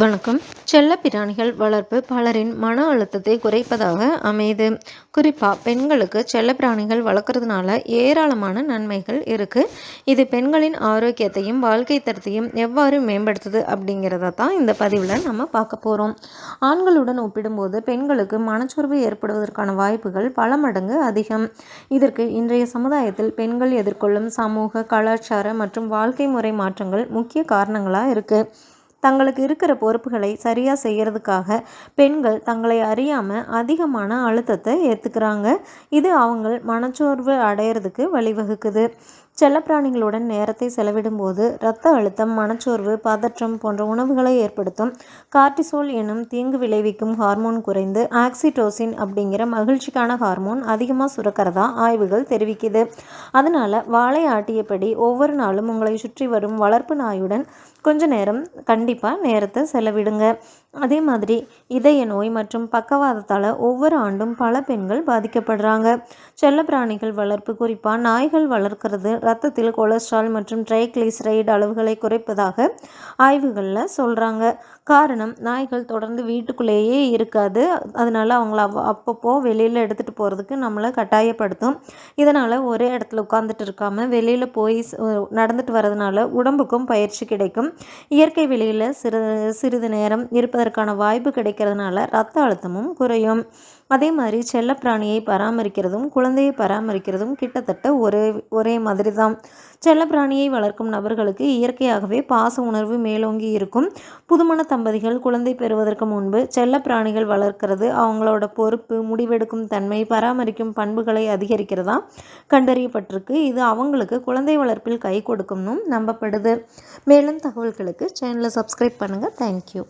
வணக்கம். செல்ல பிராணிகள் வளர்ப்பு பலரின் மன அழுத்தத்தை குறைப்பதாக அமையுது குறிப்பாக பெண்களுக்கு செல்ல பிராணிகள் வளர்க்குறதுனால ஏராளமான நன்மைகள் இருக்குது இது பெண்களின் ஆரோக்கியத்தையும் வாழ்க்கை தரத்தையும் எவ்வாறு மேம்படுத்துது அப்படிங்கிறத தான் இந்த பதிவில் நம்ம பார்க்க போகிறோம் ஆண்களுடன் ஒப்பிடும்போது பெண்களுக்கு மனச்சோர்வு ஏற்படுவதற்கான வாய்ப்புகள் பல மடங்கு அதிகம். இதற்கு இன்றைய சமுதாயத்தில் பெண்கள் எதிர்கொள்ளும் சமூக கலாச்சார மற்றும் வாழ்க்கை முறை மாற்றங்கள் முக்கிய காரணங்களாக இருக்குது தங்களுக்கு இருக்கிற பொறுப்புகளை சரியாக செய்கிறதுக்காக பெண்கள் தங்களை அறியாமல் அதிகமான அழுத்தத்தை ஏற்றுக்கிறாங்க இது அவங்க மனச்சோர்வு அடையிறதுக்கு வழிவகுக்குது. செல்லப்பிராணிகளுடன் நேரத்தை செலவிடும்போது இரத்த அழுத்தம் மனச்சோர்வு பதற்றம் போன்ற உணவுகளை ஏற்படுத்தும். கார்டிசோல் எனும் தீங்கு விளைவிக்கும் ஹார்மோன் குறைந்து ஆக்சிடோசின் அப்படிங்கிற மகிழ்ச்சிக்கான ஹார்மோன் அதிகமாக சுரக்கிறதா ஆய்வுகள் தெரிவிக்குது. அதனால் வாழை ஆட்டியபடி ஒவ்வொரு நாளும் உங்களை சுற்றி வரும் வளர்ப்பு நாயுடன் கொஞ்ச நேரம் கண்டிப்பாக நேரத்தை செலவிடுங்க. அதே மாதிரி இதய நோய் மற்றும் பக்கவாதத்தால் ஒவ்வொரு ஆண்டும் பல பெண்கள் பாதிக்கப்படுறாங்க. செல்லப்பிராணிகள் வளர்ப்பு குறிப்பாக நாய்கள் வளர்க்கிறது ரத்தத்தில் கொலஸ்ட்ரால் மற்றும் ட்ரைக்ளிசரைடு அளவுகளை குறைப்பதாக ஆய்வுகளில் சொல்கிறாங்க காரணம் நாய்கள் தொடர்ந்து வீட்டுக்குள்ளேயே இருக்காது. அதனால் அவங்கள அவ் அப்பப்போ வெளியில் எடுத்துகிட்டு போகிறதுக்கு நம்மளை கட்டாயப்படுத்தும். இதனால் ஒரே இடத்துல உட்காந்துட்டு இருக்காமல் வெளியில் போய் நடந்துட்டு வரதுனால உடம்புக்கும் பயிற்சி கிடைக்கும். இயற்கை வெளியில் சிறு சிறிது நேரம் இருப்பதற்கான வாய்ப்பு கிடைக்கிறதுனால ரத்த அழுத்தமும் குறையும். அதே மாதிரி செல்லப்பிராணியை பராமரிக்கிறதும் குழந்தையை பராமரிக்கிறதும் கிட்டத்தட்ட ஒரே ஒரே மாதிரி தான் செல்லப்பிராணியை வளர்க்கும் நபர்களுக்கு இயற்கையாகவே பாச உணர்வு மேலோங்கி இருக்கும். புதுமண தம்பதிகள் குழந்தை பெறுவதற்கு முன்பு செல்லப்பிராணிகள் வளர்க்கிறது அவங்களோட பொறுப்பு முடிவெடுக்கும் தன்மை பராமரிக்கும் பண்புகளை அதிகரிக்கிறதா கண்டறியப்பட்டிருக்கு. இது அவங்களுக்கு குழந்தை வளர்ப்பில் கை கொடுக்கும்னும் நம்பப்படுது. மேலும் தகவல்களுக்கு சேனலை சப்ஸ்கிரைப் பண்ணுங்கள் தேங்க்யூ